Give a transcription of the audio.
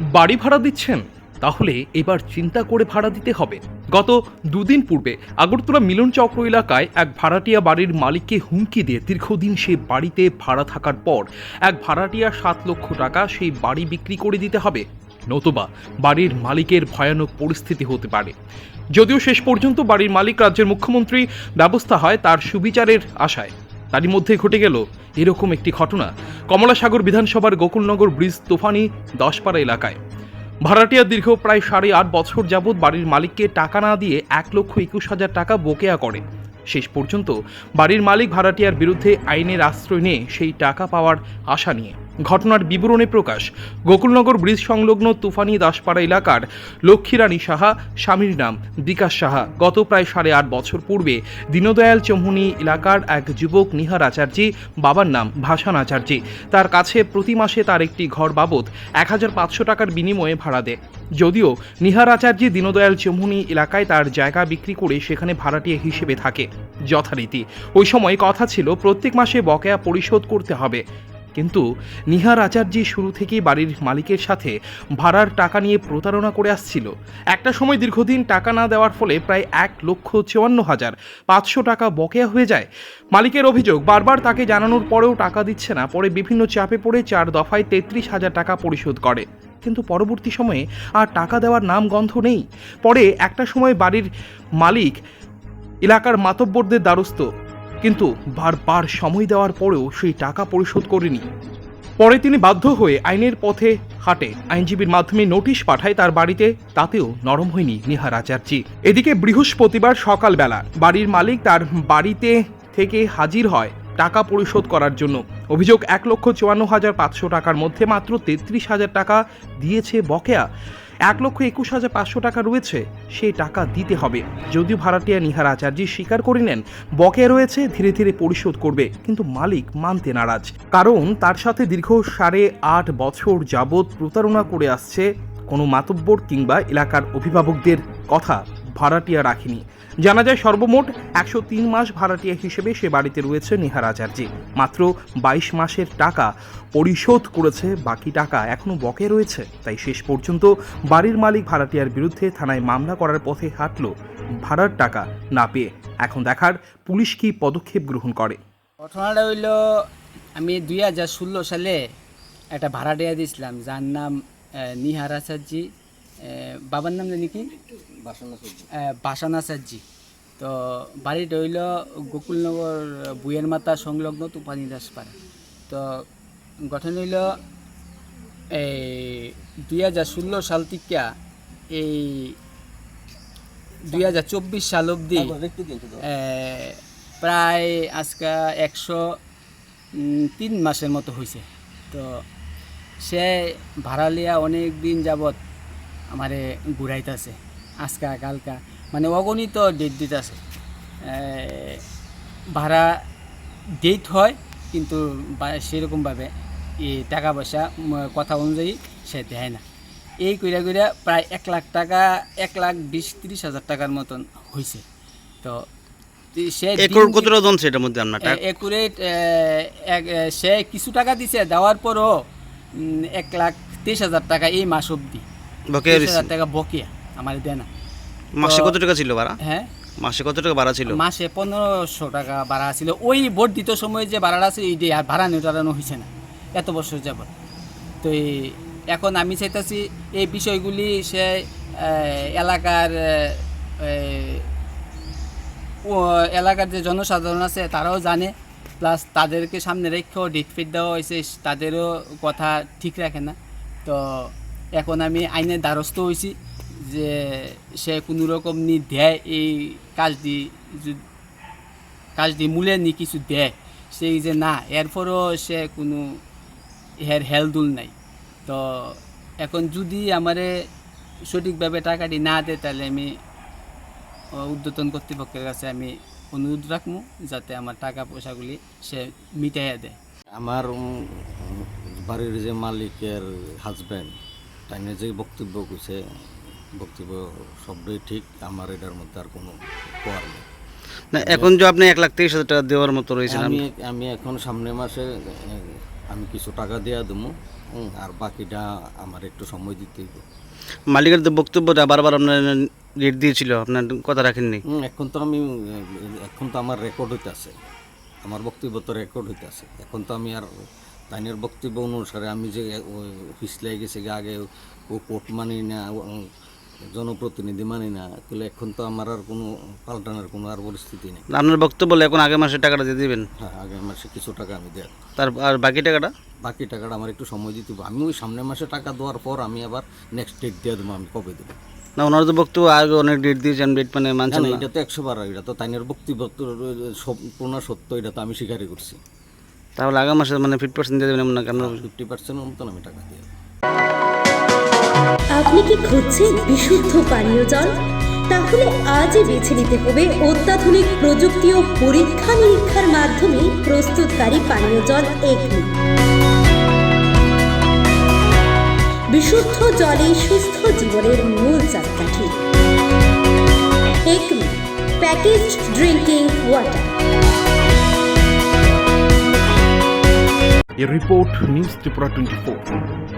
বাড়ি ভাড়া দিচ্ছেন? তাহলে এবার চিন্তা করে ভাড়া দিতে হবে। গত দুদিন পূর্বে আগরতলা মিলন চক্র এলাকায় এক ভাড়াটিয়া বাড়ির মালিককে হুমকি দিয়ে দীর্ঘদিন সে বাড়িতে ভাড়া থাকার পর এক ভাড়াটিয়া সাত লক্ষ টাকা সেই বাড়ি বিক্রি করে দিতে হবে। নতুবা বাড়ির মালিকের ভয়ানক পরিস্থিতি হতে পারে। যদিও শেষ পর্যন্ত বাড়ির মালিক রাজ্যের মুখ্যমন্ত্রী ব্যবস্থা হয় তার সুবিচারের আশায়। তারই মধ্যে ঘটে গেল এরকম একটি ঘটনা। কমলাসাগর বিধানসভার গোকুলনগর ব্রিজ তোফানি দশপাড়া এলাকায়। ভাড়াটিয়া দীর্ঘ প্রায় সাড়ে আট বছর যাবৎ বাড়ির মালিককে টাকা না দিয়ে এক লক্ষ একুশ হাজার টাকা বকেয়া করে। শেষ পর্যন্ত বাড়ির মালিক ভাড়াটিয়ার বিরুদ্ধে আইনের আশ্রয় নিয়ে সেই টাকা পাওয়ার আশা নিয়ে। ঘটনার বিবরণে প্রকাশ, গোকুলনগর ব্রিজ সংলগ্ন তুফানি দাসপাড়া এলাকার লক্ষ্মীরানী সাহা, স্বামীর নাম বিকাশ সাহা। গত প্রায় সাড়ে আট বছর পূর্বে দীনদয়াল চৌমুনি এলাকার এক যুবক নিহার আচার্যি বাবার নাম ভাসান আচার্যি। তার কাছে প্রতি মাসে তার একটি ঘর বাবদ এক হাজার পাঁচশো টাকার বিনিময়ে ভাড়া দেয়। যদিও নিহার আচার্যি দীনদয়াল চৌমুনি এলাকায় তার জায়গা বিক্রি করে সেখানে ভাড়াটিয়া হিসেবে থাকে। যথারীতি, ওই সময় কথা ছিল, প্রত্যেক মাসে বকেয়া পরিশোধ করতে হবে। কিন্তু নিহার আচার্যি শুরু থেকেই বাড়ির মালিকের সাথে ভাড়ার টাকা নিয়ে প্রতারণা করে আসছিল। একটা সময় দীর্ঘদিন টাকা না দেওয়ার ফলে প্রায় এক লক্ষ চুয়ান্ন হাজার পাঁচশো টাকা বকেয়া হয়ে যায়। মালিকের অভিযোগ, বারবার তাকে জানানোর পরেও টাকা দিচ্ছে না, পরে বিভিন্ন চাপে পড়ে চার দফায় তেত্রিশ হাজার টাকা পরিশোধ করে। কিন্তু পরবর্তী সময়ে আর টাকা দেওয়ার নাম গন্ধ নেই। পরে একটা সময় বাড়ির মালিক এলাকার মাতব্বরদের দ্বারস্থ। কিন্তু বারবার সময় দেওয়ার পরেও সেই টাকা পরিশোধ করেনি। পরে তিনি বাধ্য হয়ে আইনের পথে হাঁটে। আইনজীবীর মাধ্যমে নোটিশ পাঠায় তার বাড়িতে, তাতেও নরম হয়নি নিহার আচার্যি এদিকে বৃহস্পতিবার সকালবেলা বাড়ির মালিক তার বাড়িতে থেকে হাজির হয় টাকা পরিশোধ করার জন্য। অভিযোগ এক লক্ষ চুয়ান্ন হাজার পাঁচশো টাকার মধ্যে মাত্র তেত্রিশ হাজার টাকা দিয়েছে বকেয়া। এক লক্ষ একুশ হাজার পাঁচশো টাকা রয়েছে, সেই টাকা দিতে হবে। যদিও ভাড়াটিয়া নিহার আচার্য স্বীকার করে নেন, বকেয়া রয়েছে, ধীরে ধীরে পরিশোধ করবে, কিন্তু মালিক মানতে নারাজ। কারণ তার সাথে দীর্ঘ সাড়ে আট বছর যাবৎ প্রতারণা করে আসছে কোনো মাতব্বর কিংবা এলাকার অভিভাবকদের কথা। ভাড়াটিয়া রাখেনি। জানা যায় সর্বমোট একশো তিন মাস ভাড়াটিয়া হিসেবে সে বাড়িতে রয়েছে নিহার আচার্যি মাত্র বাইশ মাসের টাকা পরিশোধ করেছে, বাকি টাকা এখনও বকে রয়েছে। তাই শেষ পর্যন্ত বাড়ির মালিক ভাড়াটিয়ার বিরুদ্ধে থানায় মামলা করার পথে হাঁটল। ভাড়ার টাকা না পেয়ে এখন দেখার পুলিশ কি পদক্ষেপ গ্রহণ করে। ঘটনাটা হইল, আমি দুই হাজার ষোলো সালে একটা ভাড়াটিয়া দিয়েছিলাম যার নাম নিহার আচার্যি বাবার নাম জানি কি? বাসন আচার্যি তো বাড়িটা হইল গোকুলনগর বুয়ের মাতা সংলগ্ন তুফানি দাসপাড়া তো গঠন হইল এই দুই হাজার ষোলো সাল থেকে এই দুই হাজার চব্বিশ সাল অবধি এ, প্রায় আজকে একশো তিন মাসের মতো হয়েছে তো সে ভাড়া লিয়া অনেক দিন যাবৎ আমারে ঘুরাইতেছে আজকা কালকা। মানে অগণিত ডেট দিতেছে। ভাড়া ডেট হয় কিন্তু সেরকমভাবে এই টাকা পয়সা কথা অনুযায়ী সে দেয় না। এই কইরা কইরা প্রায় এক লাখ টাকা এক লাখ বিশ তিরিশ হাজার টাকার মতন হয়েছে তো সে একর দিন- কতটা দন সেটার মধ্যে আপনার একুরেট সে কিছু টাকা দিছে দেওয়ার পরও এক লাখ তেইশ হাজার টাকা এই মাস অবধি। বকেয়া তেইশ হাজার টাকা বকেয়া আমার দেয় না মাসে কত টাকা ছিল ভাড়া? হ্যাঁ? মাসে কত টাকা ভাড়া ছিল? মাসে পনেরোশো টাকা ভাড়া ছিল। ওই ভোট দিত সময় যে ভাড়াটা আছে এই আর ভাড়া নিউটারানো হয়েছে না। এত বছর যাবত তো এখন আমি চাইতেছি এই বিষয়গুলি সে এলাকার এলাকার যে জনসাধারণ আছে তারাও জানে। প্লাস তাদেরকে সামনে রেখেও ডেট ফিট দেওয়া হয়েছে তাদেরও কথা ঠিক রাখে না। তো এখন আমি আইনের দ্বারস্থ হয়েছি যে সে কোনো রকম নি দেয় এই কাজটি কাজটি মূলে নি কিছু দেয় সেই যে না, এরপরও সে কোনো হের হেলদুল নাই। তো এখন যদি আমারে সঠিকভাবে টাকাটি না দেয়, তাহলে আমি উদ্যতন কর্তৃপক্ষের কাছে আমি অনুরোধ রাখব যাতে আমার টাকা পয়সাগুলি সে মিটাইয়া দেয়। আমার বাড়ির যে মালিকের হাজব্যান্ড তাই যে বক্তব্য করছে বক্তব্য সবটাই ঠিক আমার এটার মধ্যে আর কোনো করার নেই। না এখন যে আপনি এক লাখ তেইশ হাজার টাকা দেওয়ার মতো রয়েছেন আমি আমি এখন সামনে মাসে আমি কিছু টাকা দেওয়া দেবো আর বাকিটা আমার একটু সময় দিতে হবে মালিকের তো বক্তব্যটা বারবার আপনার রেট দিয়েছিল আপনার কথা রাখেননি। এখন তো আমি এখন তো আমার রেকর্ড হইতে আছে আমার বক্তব্য তো রেকর্ড হইতে আছে এখন তো আমি আর তাইনের বক্তব্য অনুসারে আমি যে অফিস পিছলাই গেছে আগে ও কোর্ট মানি না জনপ্রতিনিধি মানি না তাহলে এখন তো আমার আর কোনো পাল্টানোর কোনো আর পরিস্থিতি নেই। আপনার বক্তব্য বলে এখন আগে মাসে টাকাটা দিয়ে দিবেন? হ্যাঁ আগের মাসে কিছু টাকা আমি দেয় তার আর বাকি টাকাটা? বাকি টাকাটা আমার একটু সময় দিতে হবে। আমি ওই সামনের মাসে টাকা দেওয়ার পর আমি আবার নেক্সট ডেট দিয়ে দেবো আমি কবে দেবো। না ওনার তো বক্তব্য আগে অনেক ডেট দিয়েছেন ডেট মানে মানছেন না, এটা তো একশো বার এটা তো তাইনের বক্তব্য সম্পূর্ণ সত্য এটা তো আমি স্বীকারই করছি। তাহলে আগামী মাসে মানে ফিফটি পার্সেন্ট দিয়ে দেবেন আপনাকে আপনার ফিফটি পার্সেন্ট মতন আমি টাকা দিয়ে আপনি কি খুঁজছেন বিশুদ্ধ পানীয় জল? তাহলে আজই বেছে নিতে হবে অত্যাধুনিক প্রযুক্তি ও পরীক্ষা নিরীক্ষার মাধ্যমে প্রস্তুতকারী পানীয় জল একমি বিশুদ্ধ জলে সুস্থ জীবনের মূল চাকাঠি। Acme packaged drinking water. A report, News Tripura 24.